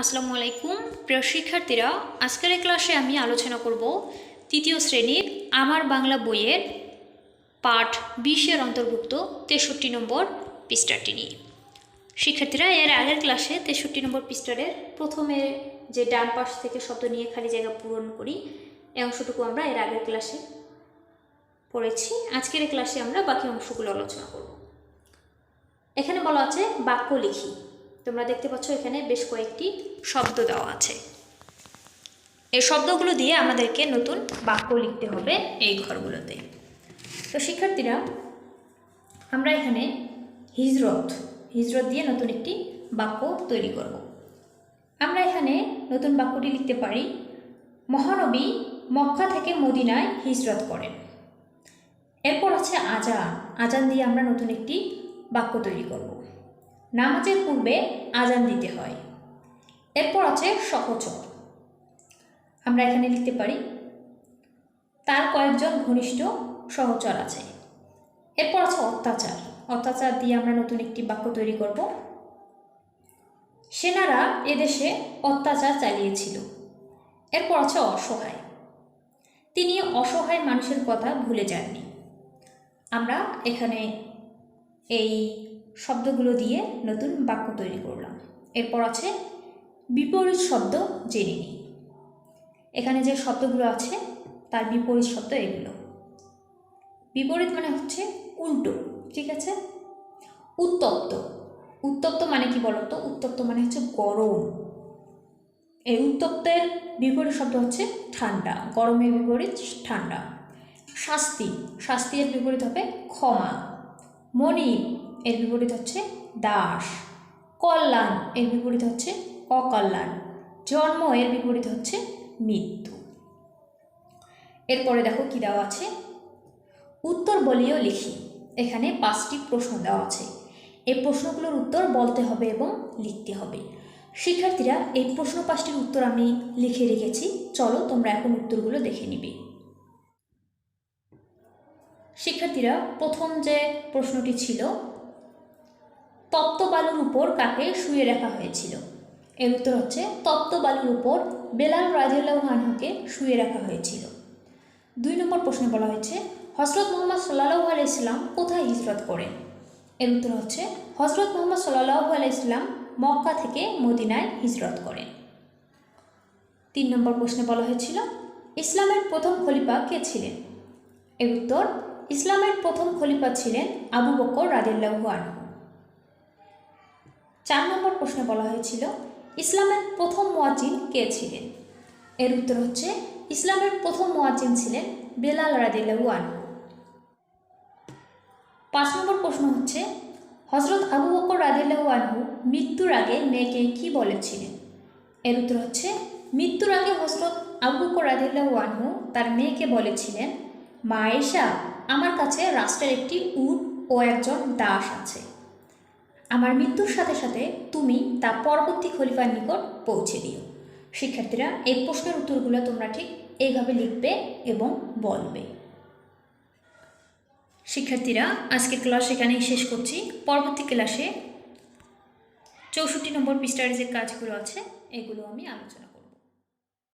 আসসালামু আলাইকুম প্রিয় শিক্ষার্থীরা, আজকের ক্লাসে আমি আলোচনা করব তৃতীয় শ্রেণির আমার বাংলা বইয়ের পাঠ বিশের অন্তর্ভুক্ত তেষট্টি নম্বর পৃষ্ঠাটি নিয়ে। শিক্ষার্থীরা, এর আগের ক্লাসে তেষট্টি নম্বর পৃষ্ঠারের প্রথমে যে ডান পাশ থেকে শব্দ নিয়ে খালি জায়গা পূরণ করি, এই অংশটুকু আমরা এর আগের ক্লাসে পড়েছি। আজকের ক্লাসে আমরা বাকি অংশগুলো আলোচনা করব। এখানে বলা আছে বাক্য লিখি। তোমরা দেখতে পাচ্ছ এখানে বেশ কয়েকটি শব্দ দেওয়া আছে। এই শব্দগুলো দিয়ে আমাদেরকে নতুন বাক্য লিখতে হবে এই ঘরগুলোতে। তো শিক্ষার্থীরা, আমরা এখানে হিজরত হিজরত দিয়ে নতুন একটি বাক্য তৈরি করব। আমরা এখানে নতুন বাক্যটি লিখতে পারি, মহানবী মক্কা থেকে মদিনায় হিজরত করেন। এরপর আছে আজান। আজান দিয়ে আমরা নতুন একটি বাক্য তৈরি করব। নামাজের পূর্বে আজান দিতে হয়। এরপর আছে সহচর আমরা এখানে লিখতে পারি, তার কয়েকজন ঘনিষ্ঠ সহচর আছে। এরপর আছে অত্যাচার। অত্যাচার দিয়ে আমরা নতুন একটি বাক্য তৈরি করব। সেনারা এদেশে অত্যাচার চালিয়েছিল। এরপর আছে অসহায়। তিনি অসহায় মানুষের কথা ভুলে যাননি। আমরা এখানে এই শব্দগুলো দিয়ে নতুন বাক্য তৈরি করলাম। এরপর আছে বিপরীত শব্দ জেনে নিই। এখানে যে শব্দগুলো আছে, তার বিপরীত শব্দ এগুলো। বিপরীত মানে হচ্ছে উল্টো, ঠিক আছে? উত্তপ্ত। উত্তপ্ত মানে কি বলতো? উত্তপ্ত মানে হচ্ছে গরম। এই উত্তপ্তের বিপরীত শব্দ হচ্ছে ঠান্ডা। গরমের বিপরীত ঠান্ডা। শাস্তি। শাস্তির বিপরীত হবে ক্ষমা। মনিব। এর বিপরীত হচ্ছে দাস। কল্যাণ এর বিপরীত হচ্ছে অকল্যাণ। জন্ম এর বিপরীত হচ্ছে মৃত্যু। এরপরে দেখো কি দেওয়া আছে? উত্তর বলিও লিখি। এখানে পাঁচটি প্রশ্ন দেওয়া আছে। এই প্রশ্নগুলোর উত্তর বলতে হবে এবং লিখতে হবে। শিক্ষার্থীরা, এই প্রশ্ন পাঁচটির উত্তর আমি লিখে রেখেছি। চলো তোমরা এখন উত্তরগুলো দেখে নিবে। শিক্ষার্থীরা, প্রথম যে প্রশ্নটি ছিল বালুর উপর কাকে শুয়ে রাখা হয়েছিল? এর উত্তর হচ্ছে তপ্ত বালুর উপর বেলাল রাজিউল্লাহ আনহুকে শুয়ে রাখা হয়েছিল। দুই নম্বর প্রশ্নে বলা হয়েছে হজরত মোহাম্মদ সাল্লাহু আলাইসলাম কোথায় হিজরত করেন? এর উত্তর হচ্ছে হজরত মোহাম্মদ সাল্লাহু আলাইসলাম মক্কা থেকে মদিনায় হিজরত করেন। তিন নম্বর প্রশ্নে বলা হয়েছিল, ইসলামের প্রথম খলিফা কে ছিলেন? এর উত্তর, ইসলামের প্রথম খলিফা ছিলেন আবু বকর রাদিল্লাহু আনহু। চার নম্বর প্রশ্নে বলা হয়েছিল, ইসলামের প্রথম মোয়াজিন কে ছিলেন? এর উত্তর হচ্ছে, ইসলামের প্রথম মোয়াজিন ছিলেন বেলাল রাদিল্লাহু আনহু। পাঁচ নম্বর প্রশ্ন হচ্ছে হজরত আবু বকর রাদিল্লাহু মৃত্যুর আগে মেয়েকে কি বলেছিলেন? এর উত্তর হচ্ছে, মৃত্যুর আগে হজরত আবু বকর রাদিল্লাহু তার মেয়েকে বলেছিলেন, মা আমার কাছে রাষ্ট্রের একটি উট ও একজন দাস আছে আমার মৃত্যুর সাথে সাথে তুমি তা পরবর্তী খলিফার নিকট পৌঁছে দিও। শিক্ষার্থীরা, এই প্রশ্নের উত্তরগুলো তোমরা ঠিক এইভাবে লিখবে এবং বলবে। শিক্ষার্থীরা, আজকে ক্লাস এখানেই শেষ করছি। পরবর্তী ক্লাসে চৌষট্টি নম্বর পৃষ্ঠার যে কাজগুলো আছে, এগুলো আমি আলোচনা